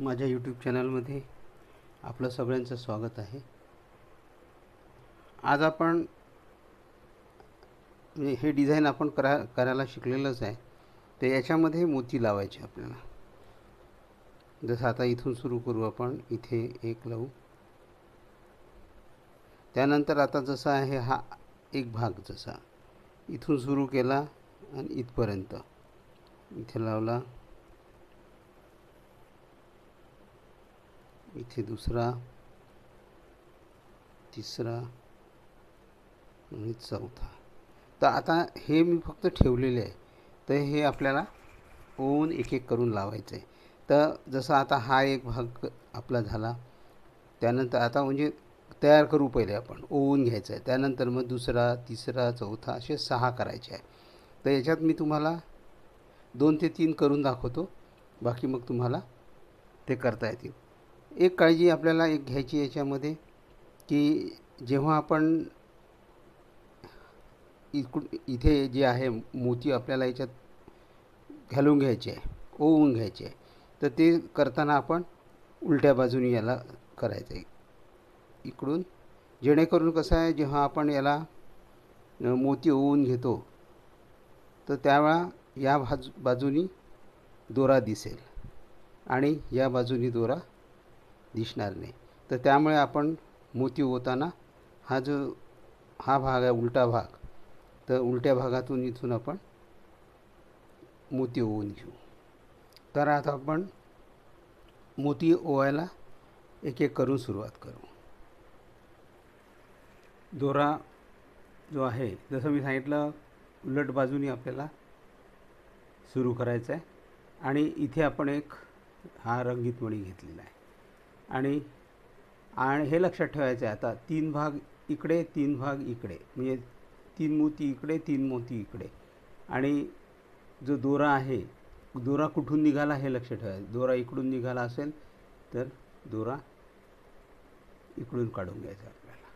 माझ्या यूट्यूब चॅनलमध्ये आपलं सगळ्यांचं स्वागत आहे. आज आपण म्हणजे हे डिझाईन आपण करा करायला शिकलेलंच आहे. तर याच्यामध्ये मोती लावायचे आपल्याला. जसं आता इथून सुरू करू आपण इथे एक लावू. त्यानंतर आता जसा आहे हा एक भाग जसा. इथून सुरू केला आणि इथपर्यंत. इथे लावला. इथे दुसरा तिसरा आणि चौथा. तर आता हे मी फक्त ठेवलेले आहे. तर हे आपल्याला ओन एक एक करून लावायचं आहे तर जसं आता हा एक भाग आपला झाला त्यानंतर आता म्हणजे तयार करू पहिले आपण ओवून घ्यायचं आहे त्यानंतर मग दुसरा तिसरा चौथा असे सहा करायचे आहे. तर याच्यात मी तुम्हाला दोन ते तीन करून दाखवतो. बाकी मग तुम्हाला ते करता येतील. एक काळजी आपल्याला एक घ्यायची याच्यामध्ये की जेव्हा आपण इकडून इथे जे आहे मोती आपल्याला याच्यात घालून घ्यायचे आहे ओवून घ्यायचे आहे तर ते करताना आपण उलट्या बाजूने याला करायचं आहे. इकडून जेणेकरून कसं आहे जेव्हा आपण याला मोती ओवून घेतो तर त्यावेळा या बाजू बाजूनी दोरा दिसेल आणि या बाजूनी दोरा दिसणार नाही. तर त्यामुळे आपण मोती ओताना हा जो हा भाग आहे उलटा भाग तर उलट्या भागातून इथून आपण मोती ओवून घेऊ. तर आता आपण मोती ओवायला एक एक करून सुरुवात करू. दोरा जो आहे जसं मी सांगितलं उलट बाजूनी आपल्याला सुरू करायचं आहे आणि इथे आपण एक हा रंगीत मणी घेतलेला आहे. आणि आणि हे लक्षात ठेवायचं आहे आता तीन भाग इकडे तीन भाग इकडे. म्हणजे तीन मोती इकडे तीन मोती इकडे. आणि जो दोरा आहे दोरा कुठून निघाला हे लक्षात ठेवायचं. दोरा इकडून निघाला असेल तर दोरा इकडून काढून घ्यायचा आपल्याला.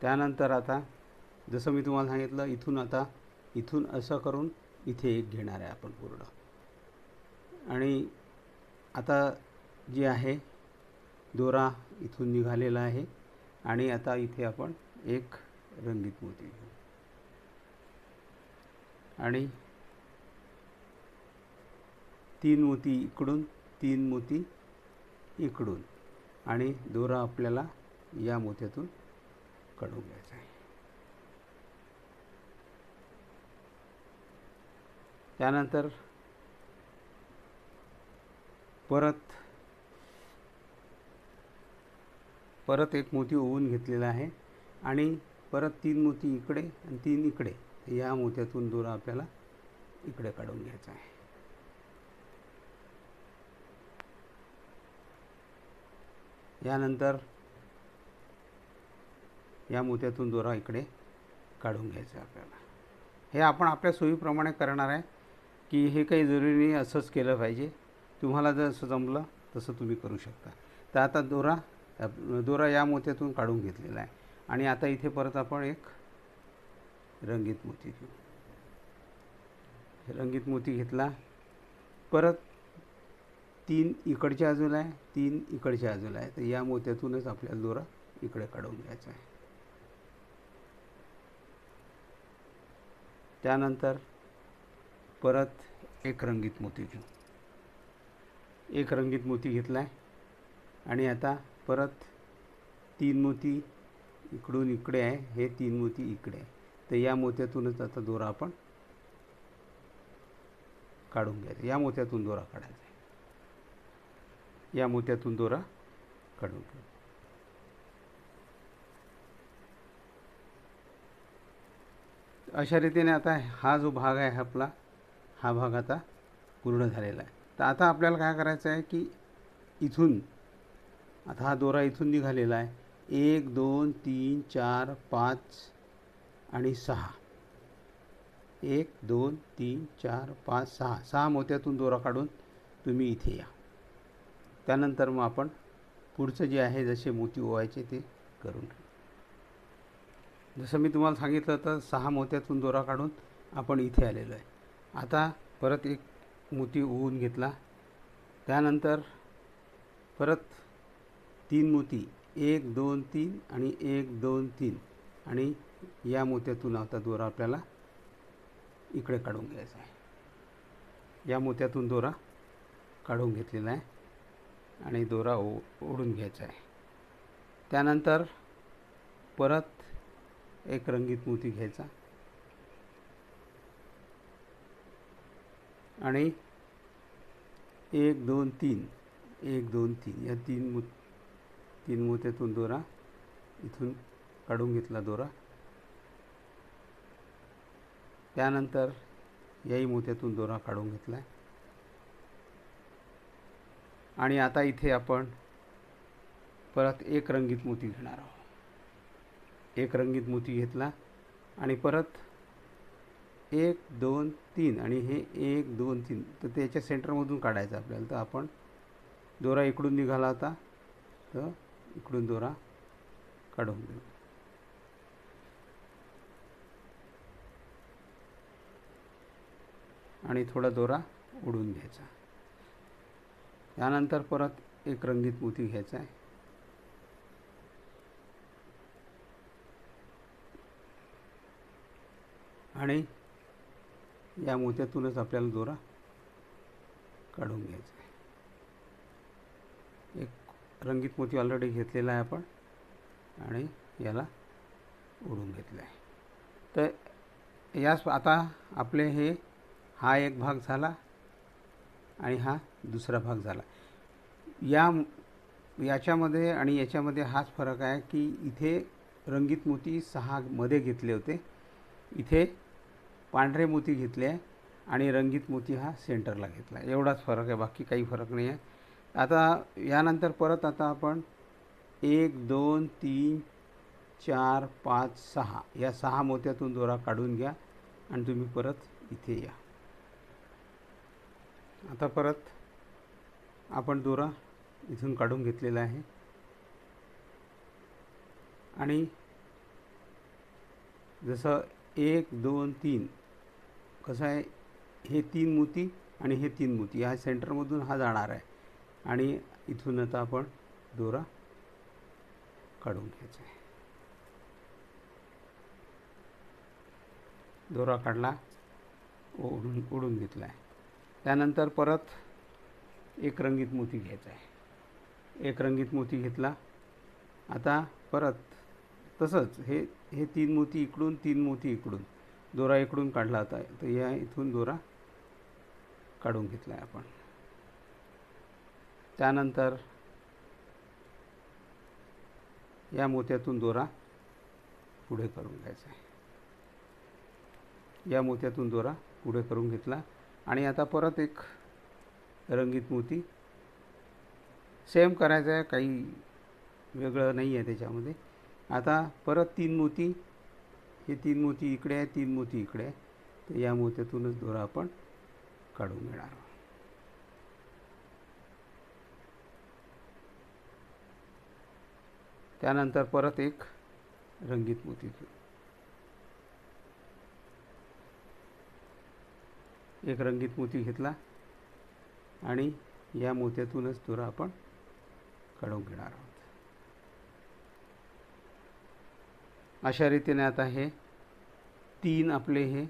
त्यानंतर आता जसं मी तुम्हाला सांगितलं इथून आता इथून असं करून इथे एक घेणार आहे आपण पूर्ण. आणि आता जे आहे दोरा इथून निघालेला आहे आणि आता इथे आपण एक रंगीत मोती घेऊ. आणि तीन मोती इकडून तीन मोती इकडून आणि दोरा आपल्याला या मोत्यातून काढून घ्यायचा आहे. त्यानंतर परत परत एक मोती ओवून घेतलेला आहे आणि परत तीन मोती इकडे आणि तीन इकडे. या मोत्यातून दोरा आपल्याला इकडे काढून घ्यायचा आहे. यानंतर या मोत्यातून दोरा इकडे काढून घ्यायचा आहे आपल्याला. हे आपण आपल्या सोयीप्रमाणे करणार आहे. की हे काही जरुरी नाही असंच केलं पाहिजे. तुम्हाला जसं जमलं तसं तुम्ही करू शकता. तर आता दोरा दोरा या मोत्यातून काढून घेतलेला आहे. आणि आता इथे परत आपण एक रंगीत मोती घेऊ. रंगीत मोती घेतला. परत तीन इकडच्या बाजूला आहे तीन इकडच्या बाजूला आहे. तर या मोत्यातूनच आपल्याला दोरा इकडे काढून घ्यायचा आहे. त्यानंतर परत एक रंगीत मोती घेऊ एक रंगीत मोती घेतला आहे आणि आता परत तीन मोती इकडून इकडे आहे हे तीन मोती इकडे आहे. तर या मोत्यातूनच आता दोरा आपण काढून घ्यायचा. या मोत्यातून दोरा काढायचा आहे. या मोत्यातून दोरा काढून घ्या अशा रीतीने आता हा जो भाग आहे आपला हा भाग आता पूर्ण झालेला आहे. तर आता आपल्याला काय करायचं आहे की इथून आता हा दोरा इथून निघालेला आहे. एक दोन तीन चार पाच आणि सहा. एक दोन तीन चार पाच सहा. सहा मोत्यातून दोरा काढून तुम्ही इथे या. त्यानंतर मग आपण पुढचं जे आहे जसे मोती ओवायचे ते करून जसं मी तुम्हाला सांगितलं तर सहा मोत्यातून दोरा काढून आपण इथे आलेलो आहे. आता परत एक मोती ओवून घेतला. त्यानंतर परत तीन मोती एक दोन तीन आणि एक दोन तीन. आणि या मोत्यातून आता दोरा आपल्याला इकडे काढून घ्यायचा आहे. या मोत्यातून दोरा काढून घेतलेला आहे आणि दोरा ओ ओढून घ्यायचा आहे. त्यानंतर परत एक रंगीत मोती घ्यायचा. आणि एक दोन तीन. एक दोन तीन. या तीन मो तीन मोत्यातून दोरा इथून काढून घेतला दोरा. त्यानंतर याही मोत्यातून दोरा काढून घेतला. आणि आता इथे आपण परत एक रंगीत मोती घेणार आहोत. एक रंगीत मोती घेतला आणि परत एक दोन तीन आणि हे एक दोन तीन. तर त्याच्या सेंटरमधून काढायचं आपल्याला. तर आपण दोरा इकडून निघाला होता तर इकडून दोरा काढून घेऊ आणि थोडा दोरा उडून घ्यायचा. त्यानंतर परत एक रंगीत मोती घ्यायचा आहे. आणि या मोत्यातूनच आपल्याला दोरा काढून घ्यायचा आहे. एक रंगीत मोती ऑलरेडी घेतलेला आहे आपण आणि याला ओढून घेतलं आहे तर यास आता आपले हे हा एक भाग झाला आणि हा दुसरा भाग झाला. या याच्यामध्ये आणि याच्यामध्ये हाच फरक आहे की इथे रंगीत मोती सहा मध्ये घेतले होते. इथे पांढरे मोती घेतले आहे आणि रंगीत मोती हा सेंटरला घेतला. आहे एवढाच फरक आहे बाकी काही फरक नाही आहे. आता यानंतर परत आता आपण एक दोन तीन चार पाच सहा या सहा मोत्यातून दोरा काढून घ्या आणि तुम्ही परत इथे या. आता परत आपण दोरा इथून काढून घेतलेला आहे. आणि जसं एक दोन तीन कसं आहे हे तीन मोती आणि हे तीन मोती या सेंटरमधून हा जाणार आहे. आणि इथून आता आपण दोरा काढून घ्यायचा आहे. दोरा काढला ओढून ओढून घेतला आहे. त्यानंतर परत एक रंगीत मोती घ्यायचा आहे. एक रंगीत मोती घेतला. आता परत तसंच हे हे तीन मोती इकडून तीन मोती इकडून. दोरा इकडून काढला होता तर या इथून दोरा काढून घेतला आहे आपण. त्यानंतर या मोत्यातून दोरा पुढे करून घ्यायचा आहे. या मोत्यातून दोरा पुढे करून घेतला. आणि आता परत एक रंगीत मोती सेम करायचं आहे. काही वेगळं नाही आहे त्याच्यामध्ये. आता परत तीन मोती हे तीन मोती इकडे आहे तीन मोती इकडे आहे. तर या मोत्यातूनच दोरा आपण काढून घेणार आहोत. त्यानंतर परत एक रंगीत मोती घेऊ. एक रंगीत मोती घेतला आणि या मोत्यातूनच दोरा आपण काढून घेणार आहोत. अशा रीतीने आता हे तीन आपले हे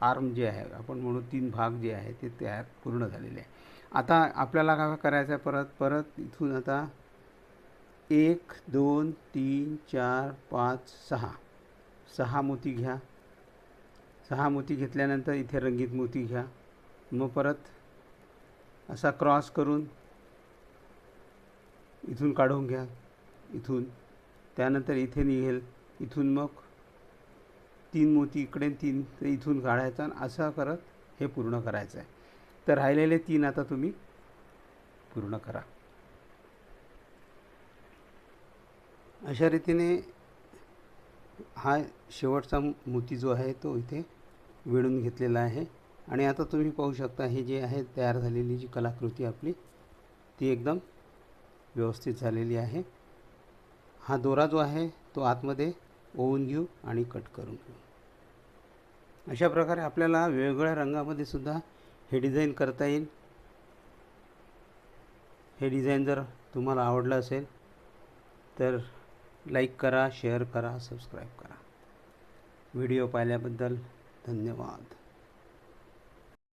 आर्म जे आहे आपण म्हणू तीन भाग जे आहे ते तयार पूर्ण झालेले आहे आता आपल्याला काय करायचं आहे परत परत इथून आता एक दोन तीन चार पाच सहा. सहा मोती घ्या. सहा मोती घेतल्यानंतर इथे रंगीत मोती घ्या. मग परत असा क्रॉस करून इथून काढून घ्या. इथून. त्यानंतर इथे निघेल. इथून मग तीन मोती इकडे तीन तर इथून काढायचा आणि असं करत हे पूर्ण करायचं आहे. तर राहिलेले तीन आता तुम्ही पूर्ण करा. अशा रीतीने हा शेवटचा मोती जो आहे तो इथे विणून घेतलेला आहे. आणि आता तुम्ही पाहू शकता हे जे आहे तयार झालेली जी कलाकृती आपली ती एकदम व्यवस्थित झालेली आहे. हा दोरा जो आहे तो आतमध्ये ओवून घेऊ आणि कट करून घेऊ. अशा प्रकारे आपल्याला वेगवेगळ्या रंगामध्ये सुद्धा हे डिझाईन करता येईल. हे डिझाईन जर तुम्हाला आवडलं असेल तर लाईक करा शेअर करा सबस्क्राईब करा. व्हिडिओ पाहिल्याबद्दल धन्यवाद.